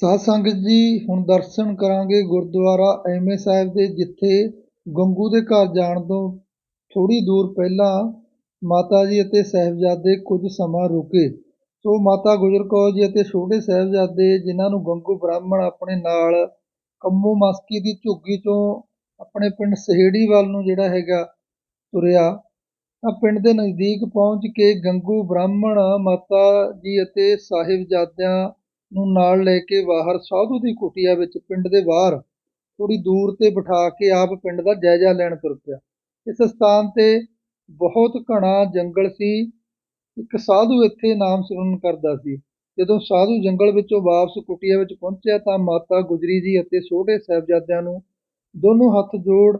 ਸਾਧ ਸੰਗਤ ਜੀ, ਹੁਣ ਦਰਸ਼ਨ ਕਰਾਂਗੇ ਗੁਰਦੁਆਰਾ ਐਮਏ ਸਾਹਿਬ ਦੇ, ਜਿੱਥੇ ਗੰਗੂ ਦੇ ਘਰ ਜਾਣ ਤੋਂ ਥੋੜ੍ਹੀ ਦੂਰ ਪਹਿਲਾਂ ਮਾਤਾ ਜੀ ਅਤੇ ਸਾਹਿਬਜ਼ਾਦੇ ਕੁਝ ਸਮਾਂ ਰੁਕੇ। ਸੋ ਮਾਤਾ ਗੁਜਰ ਕੌਰ ਜੀ ਅਤੇ ਛੋਟੇ ਸਾਹਿਬਜ਼ਾਦੇ, ਜਿਨ੍ਹਾਂ ਨੂੰ ਗੰਗੂ ਬ੍ਰਾਹਮਣ ਆਪਣੇ ਨਾਲ ਕੰਮੂ ਮਸਕੀ ਦੀ ਝੁੱਗੀ ਤੋਂ ਆਪਣੇ ਪਿੰਡ ਸਹੇੜੀ ਵੱਲ ਨੂੰ ਜਿਹੜਾ ਹੈਗਾ ਤੁਰਿਆ, ਤਾਂ ਪਿੰਡ ਦੇ ਨਜ਼ਦੀਕ ਪਹੁੰਚ ਕੇ ਗੰਗੂ ਬ੍ਰਾਹਮਣ ਮਾਤਾ ਜੀ ਅਤੇ ਸਾਹਿਬਜ਼ਾਦਿਆਂ ਨੂੰ ਨਾਲ ਲੈ ਕੇ ਬਾਹਰ ਸਾਧੂ ਦੀ ਕੁਟੀਆ ਵਿੱਚ ਪਿੰਡ ਦੇ ਬਾਹਰ ਥੋੜ੍ਹੀ ਦੂਰ ਤੇ ਬਿਠਾ ਕੇ ਆਪ ਪਿੰਡ ਦਾ ਜਾਇਜ਼ਾ ਲੈਣ ਤੁਰ ਪਿਆ। ਇਸ ਸਥਾਨ ਤੇ ਬਹੁਤ ਘਣਾ ਜੰਗਲ ਸੀ। ਇੱਕ ਸਾਧੂ ਇੱਥੇ ਨਾਮ ਸਿਮਰਨ ਕਰਦਾ ਸੀ। ਜਦੋਂ ਸਾਧੂ ਜੰਗਲ ਵਿੱਚੋਂ ਵਾਪਸ ਕੁਟੀਆ ਵਿੱਚ ਪਹੁੰਚਿਆ ਤਾਂ ਮਾਤਾ ਗੁਜਰੀ ਜੀ ਅਤੇ ਛੋਟੇ ਸਾਹਿਬਜ਼ਾਦਿਆਂ ਨੂੰ ਦੋਨੋਂ ਹੱਥ ਜੋੜ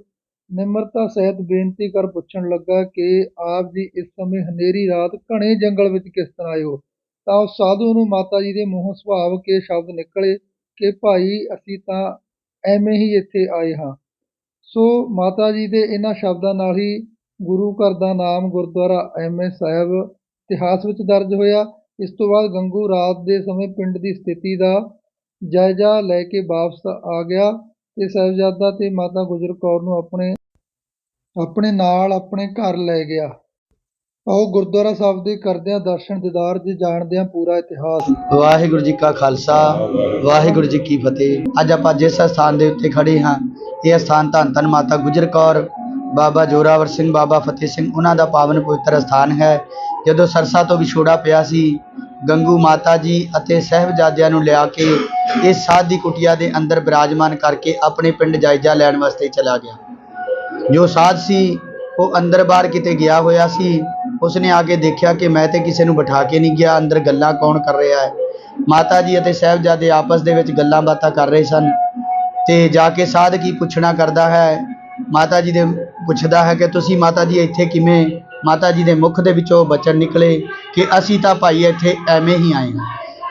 ਨਿਮਰਤਾ ਸਹਿਤ ਬੇਨਤੀ ਕਰ ਪੁੱਛਣ ਲੱਗਾ ਕਿ ਆਪ ਜੀ ਇਸ ਸਮੇਂ ਹਨੇਰੀ ਰਾਤ ਘਣੇ ਜੰਗਲ ਵਿੱਚ ਕਿਸ ਤਰ੍ਹਾਂ ਆਏ ਹੋ? ਤਾਂ ਉਸ ਸਾਧੂ ਨੂੰ ਮਾਤਾ ਜੀ ਦੇ ਮੂੰਹੋਂ ਸੁਭਾਵ ਕੇ ਸ਼ਬਦ ਨਿਕਲੇ ਕਿ ਭਾਈ ਅਸੀਂ ਤਾਂ ਐਵੇਂ ਹੀ ਇੱਥੇ ਆਏ ਹਾਂ। ਸੋ ਮਾਤਾ ਜੀ ਦੇ ਇਹਨਾਂ ਸ਼ਬਦਾਂ ਨਾਲ ਹੀ ਗੁਰੂ ਘਰ ਦਾ ਨਾਮ ਗੁਰਦੁਆਰਾ ਐਮਏ ਸਾਹਿਬ ਇਤਿਹਾਸ ਵਿੱਚ ਦਰਜ ਹੋਇਆ। ਇਸ ਤੋਂ ਬਾਅਦ ਗੰਗੂ ਰਾਤ ਦੇ ਸਮੇਂ ਪਿੰਡ ਦੀ ਸਥਿਤੀ ਦਾ ਜਾਇਜ਼ਾ ਲੈ ਕੇ ਵਾਪਸ ਆ ਗਿਆ ਤੇ ਸਾਹਿਬਜ਼ਾਦਾ ਤੇ ਮਾਤਾ ਗੁਜਰ ਕੌਰ ਨੂੰ ਆਪਣੇ ਆਪਣੇ ਨਾਲ ਆਪਣੇ ਘਰ ਲੈ ਗਿਆ। ਆਓ ਗੁਰਦੁਆਰਾ ਸਾਹਿਬ ਦੇ ਕਰਦਿਆਂ ਦਰਸ਼ਨ ਦੀਦਾਰ ਜੀ, ਜਾਣਦੇ ਪੂਰਾ ਇਤਿਹਾਸ। ਵਾਹਿਗੁਰੂ ਜੀ ਕਾ ਖਾਲਸਾ, ਵਾਹਿਗੁਰੂ ਜੀ ਕੀ ਫਤਿਹ। ਅੱਜ ਆਪਾਂ ਜਿਸ ਸਥਾਨ ਦੇ ਉੱਤੇ ਖੜੇ ਹਾਂ, ਇਹ ਸਥਾਨ ਧੰਨ ਧੰਨ ਮਾਤਾ ਗੁਜਰ ਕੌਰ, ਬਾਬਾ ਜੋਰਾਵਰ ਸਿੰਘ, ਬਾਬਾ ਫਤਿਹ ਸਿੰਘ, ਉਹਨਾਂ ਦਾ ਪਾਵਨ ਪਵਿੱਤਰ ਸਥਾਨ ਹੈ। ਜਦੋਂ ਸਰਸਾ ਤੋਂ ਵਿਛੋੜਾ ਪਿਆ ਸੀ, ਗੰਗੂ ਮਾਤਾ ਜੀ ਅਤੇ ਸਹਿਬਜ਼ਾਦਿਆਂ ਨੂੰ ਲਿਆ ਕੇ ਇਸ ਸਾਧ ਦੀ ਕੁਟੀਆ ਦੇ ਅੰਦਰ ਬਿਰਾਜਮਾਨ ਕਰਕੇ ਆਪਣੇ ਪਿੰਡ ਜਾਇਜ਼ਾ ਲੈਣ ਵਾਸਤੇ ਚਲਾ ਗਿਆ। ਜੋ ਸਾਧ ਸੀ, ਉਹ ਅੰਦਰ ਬਾਹਰ ਕਿਤੇ ਗਿਆ ਹੋਇਆ ਸੀ ਉਸਨੇ ਆ ਕੇ ਦੇਖਿਆ ਕਿ ਮੈਂ ਤੇ ਕਿਸੇ ਨੂੰ ਬਿਠਾ ਕੇ ਨਹੀਂ ਗਿਆ, ਅੰਦਰ ਗੱਲਾਂ ਕੌਣ ਕਰ ਰਿਹਾ ਹੈ? ਮਾਤਾ ਜੀ ਅਤੇ ਸਾਹਿਬਜ਼ਾਦੇ ਆਪਸ ਦੇ ਵਿੱਚ ਗੱਲਾਂ ਬਾਤਾਂ ਕਰ ਰਹੇ ਸਨ ਤੇ ਜਾ ਕੇ ਸਾਧ ਕੀ ਪੁੱਛਣਾ ਕਰਦਾ ਹੈ, ਮਾਤਾ ਜੀ ਦੇ ਪੁੱਛਦਾ ਹੈ ਕਿ ਤੁਸੀਂ ਮਾਤਾ ਜੀ ਇੱਥੇ ਕਿਵੇਂ? ਮਾਤਾ ਜੀ ਦੇ ਮੁਖ ਦੇ ਵਿੱਚੋਂ ਬਚਨ ਨਿਕਲੇ ਕਿ ਅਸੀਂ ਤਾਂ ਭਾਈ ਇੱਥੇ ਐਵੇਂ ਹੀ ਆਏ ਹਾਂ।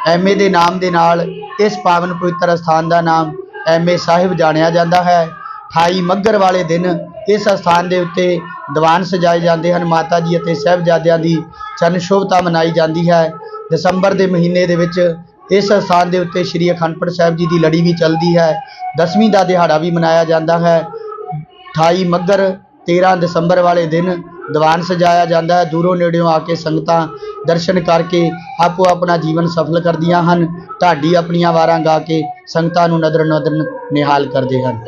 ਐਵੇਂ ਦੇ ਨਾਮ ਦੇ ਨਾਲ ਇਸ ਪਾਵਨ ਪਵਿੱਤਰ ਸਥਾਨ ਦਾ ਨਾਮ ਐਵੇਂ ਸਾਹਿਬ ਜਾਣਿਆ ਜਾਂਦਾ ਹੈ। 28 ਮੱਗਰ ਵਾਲੇ ਦਿਨ ਇਸ ਸਥਾਨ ਦੇ ਉੱਤੇ ਦੀਵਾਨ ਸਜਾਏ ਜਾਂਦੇ ਹਨ। ਮਾਤਾ ਜੀ ਅਤੇ ਸਾਹਿਬਜ਼ਾਦਿਆਂ ਦੀ ਚਰਨ ਸ਼ੋਭਤਾ ਮਨਾਈ ਜਾਂਦੀ ਹੈ। ਦਸੰਬਰ ਦੇ ਮਹੀਨੇ ਦੇ ਵਿੱਚ ਇਸ ਸਥਾਨ ਦੇ ਉੱਤੇ ਸ੍ਰੀ ਅਖੰਡਪੁਰ ਸਾਹਿਬ ਜੀ ਦੀ ਲੜੀ ਵੀ ਚੱਲਦੀ ਹੈ। ਦਸਵੀਂ ਦਾ ਦਿਹਾੜਾ ਵੀ ਮਨਾਇਆ ਜਾਂਦਾ ਹੈ। 28 ਮੱਗਰ 13 ਦਸੰਬਰ ਵਾਲੇ ਦਿਨ ਦੀਵਾਨ ਸਜਾਇਆ ਜਾਂਦਾ ਹੈ। ਦੂਰੋਂ ਨੇੜਿਓਂ ਆ ਕੇ ਸੰਗਤਾਂ ਦਰਸ਼ਨ ਕਰਕੇ ਆਪੋ ਆਪਣਾ ਜੀਵਨ ਸਫਲ ਕਰਦੀਆਂ ਹਨ। ਢਾਡੀ ਆਪਣੀਆਂ ਵਾਰਾਂ ਗਾ ਕੇ ਸੰਗਤਾਂ ਨੂੰ ਨਦਰ ਨਦਰ ਨਿਹਾਲ ਕਰਦੇ ਹਨ।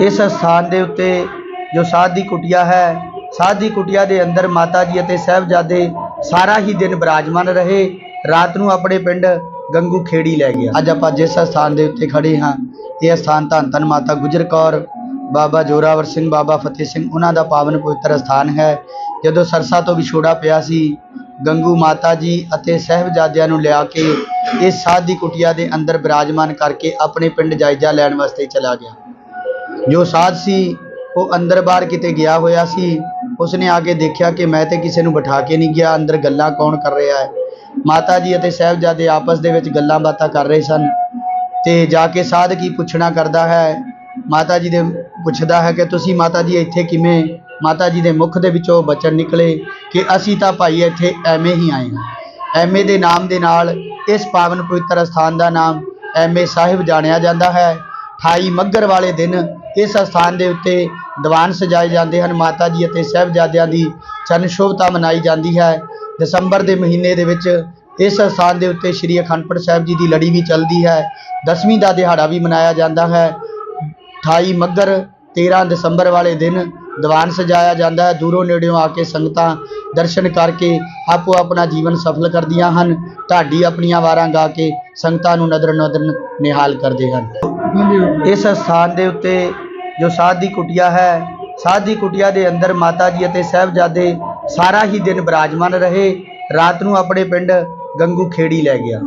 ਇਸ ਸਥਾਨ ਦੇ ਉੱਤੇ ਜੋ ਸਾਧ ਦੀ ਕੁਟੀਆ ਹੈ, ਸਾਧ ਦੀ ਕੁਟੀਆ ਦੇ ਅੰਦਰ ਮਾਤਾ ਜੀ ਅਤੇ ਸਾਹਿਬਜ਼ਾਦੇ ਸਾਰਾ ਹੀ ਦਿਨ ਬਿਰਾਜਮਾਨ ਰਹੇ। ਰਾਤ ਨੂੰ ਆਪਣੇ ਪਿੰਡ ਗੰਗੂ ਖੇੜੀ ਲੈ ਗਿਆ। ਅੱਜ ਆਪਾਂ ਜਿਸ ਸਥਾਨ ਦੇ ਉੱਤੇ ਖੜੇ ਹਾਂ, ਇਹ ਸਥਾਨ ਧੰਨ ਧੰਨ ਮਾਤਾ ਗੁਜਰ ਕੌਰ, ਬਾਬਾ ਜੋਰਾਵਰ ਸਿੰਘ, ਬਾਬਾ ਫਤਿਹ ਸਿੰਘ, ਉਹਨਾਂ ਦਾ ਪਾਵਨ ਪਵਿੱਤਰ ਸਥਾਨ ਹੈ। ਜਦੋਂ ਸਰਸਾ ਤੋਂ ਵਿਛੋੜਾ ਪਿਆ ਸੀ, ਗੰਗੂ ਮਾਤਾ ਜੀ ਅਤੇ ਸਾਹਿਬਜ਼ਾਦਿਆਂ ਨੂੰ ਲਿਆ ਕੇ ਇਸ ਸਾਧ ਦੀ ਕੁਟੀਆ ਦੇ ਅੰਦਰ ਬਿਰਾਜਮਾਨ ਕਰਕੇ ਆਪਣੇ ਪਿੰਡ ਜਾਇਜ਼ਾ ਲੈਣ ਵਾਸਤੇ ਚਲਾ ਗਿਆ। ਜੋ ਸਾਧ ਸੀ ਉਹ ਅੰਦਰ ਬਾਹਰ ਕਿਤੇ ਗਿਆ ਹੋਇਆ ਸੀ, ਉਸਨੇ ਆ ਕੇ ਦੇਖਿਆ ਕਿ ਮੈਂ ਤੇ ਕਿਸੇ ਨੂੰ ਬਿਠਾ ਕੇ ਨਹੀਂ ਗਿਆ, ਅੰਦਰ ਗੱਲਾਂ ਕੌਣ ਕਰ ਰਿਹਾ ਹੈ? ਮਾਤਾ ਜੀ ਅਤੇ ਸਾਹਿਬਜ਼ਾਦੇ ਆਪਸ ਦੇ ਵਿੱਚ ਗੱਲਾਂ ਬਾਤਾਂ ਕਰ ਰਹੇ ਸਨ ਤੇ ਜਾ ਕੇ ਸਾਧ ਕੀ ਪੁੱਛਣਾ ਕਰਦਾ ਹੈ? ਮਾਤਾ ਜੀ ਦੇ ਪੁੱਛਦਾ ਹੈ ਕਿ ਤੁਸੀਂ ਮਾਤਾ ਜੀ ਇੱਥੇ ਕਿਵੇਂ? ਮਾਤਾ ਜੀ ਦੇ ਮੁਖ ਦੇ ਵਿੱਚੋਂ ਬਚਨ ਨਿਕਲੇ ਕਿ ਅਸੀਂ ਤਾਂ ਭਾਈ ਇੱਥੇ ਐਵੇਂ ਹੀ ਆਏ ਹਾਂ। ਐਵੇਂ ਦੇ ਨਾਮ ਦੇ ਨਾਲ ਇਸ ਪਾਵਨ ਪਵਿੱਤਰ ਸਥਾਨ ਦਾ ਨਾਮ ਐਵੇਂ ਸਾਹਿਬ ਜਾਣਿਆ ਜਾਂਦਾ ਹੈ। 28 ਮੱਘਰ ਵਾਲੇ ਦਿਨ ਇਸ ਸਥਾਨ ਦੇ ਉੱਤੇ ਦੀਵਾਨ ਸਜਾਏ ਜਾਂਦੇ ਹਨ। ਮਾਤਾ ਜੀ ਅਤੇ ਸਾਹਿਬਜ਼ਾਦਿਆਂ ਦੀ ਚਰਨ ਸ਼ੋਭਤਾ ਮਨਾਈ ਜਾਂਦੀ ਹੈ। ਦਸੰਬਰ ਦੇ ਮਹੀਨੇ ਦੇ ਵਿੱਚ ਇਸ ਸਥਾਨ ਦੇ ਉੱਤੇ ਸ੍ਰੀ ਅਖੰਡਪੁਰ ਸਾਹਿਬ ਜੀ ਦੀ ਲੜੀ ਵੀ ਚੱਲਦੀ ਹੈ। ਦਸਵੀਂ ਦਾ ਦਿਹਾੜਾ ਵੀ ਮਨਾਇਆ ਜਾਂਦਾ ਹੈ। 28 ਮੱਘਰ 13 ਦਸੰਬਰ ਵਾਲੇ ਦਿਨ ਦੀਵਾਨ ਸਜਾਇਆ ਜਾਂਦਾ ਹੈ। ਦੂਰੋਂ ਨੇੜਿਓਂ ਆ ਕੇ ਸੰਗਤਾਂ ਦਰਸ਼ਨ ਕਰਕੇ ਆਪੋ ਆਪਣਾ ਜੀਵਨ ਸਫਲ ਕਰਦੀਆਂ ਹਨ। ਢਾਡੀ ਆਪਣੀਆਂ ਵਾਰਾਂ ਗਾ ਕੇ ਸੰਗਤਾਂ ਨੂੰ ਨਦਰ ਨਦਰ ਨਿਹਾਲ ਕਰਦੇ ਹਨ। ਇਸ ਸਥਾਨ ਦੇ ਉੱਤੇ ਜੋ ਸਾਧ ਦੀ ਕੁਟੀਆ ਹੈ, ਸਾਧ ਦੀ ਕੁਟੀਆ ਦੇ ਅੰਦਰ ਮਾਤਾ ਜੀ ਅਤੇ ਸਾਹਿਬਜ਼ਾਦੇ ਸਾਰਾ ਹੀ ਦਿਨ ਬਿਰਾਜਮਾਨ ਰਹੇ। ਰਾਤ ਨੂੰ ਆਪਣੇ ਪਿੰਡ ਗੰਗੂ ਖੇੜੀ ਲੈ ਗਿਆ।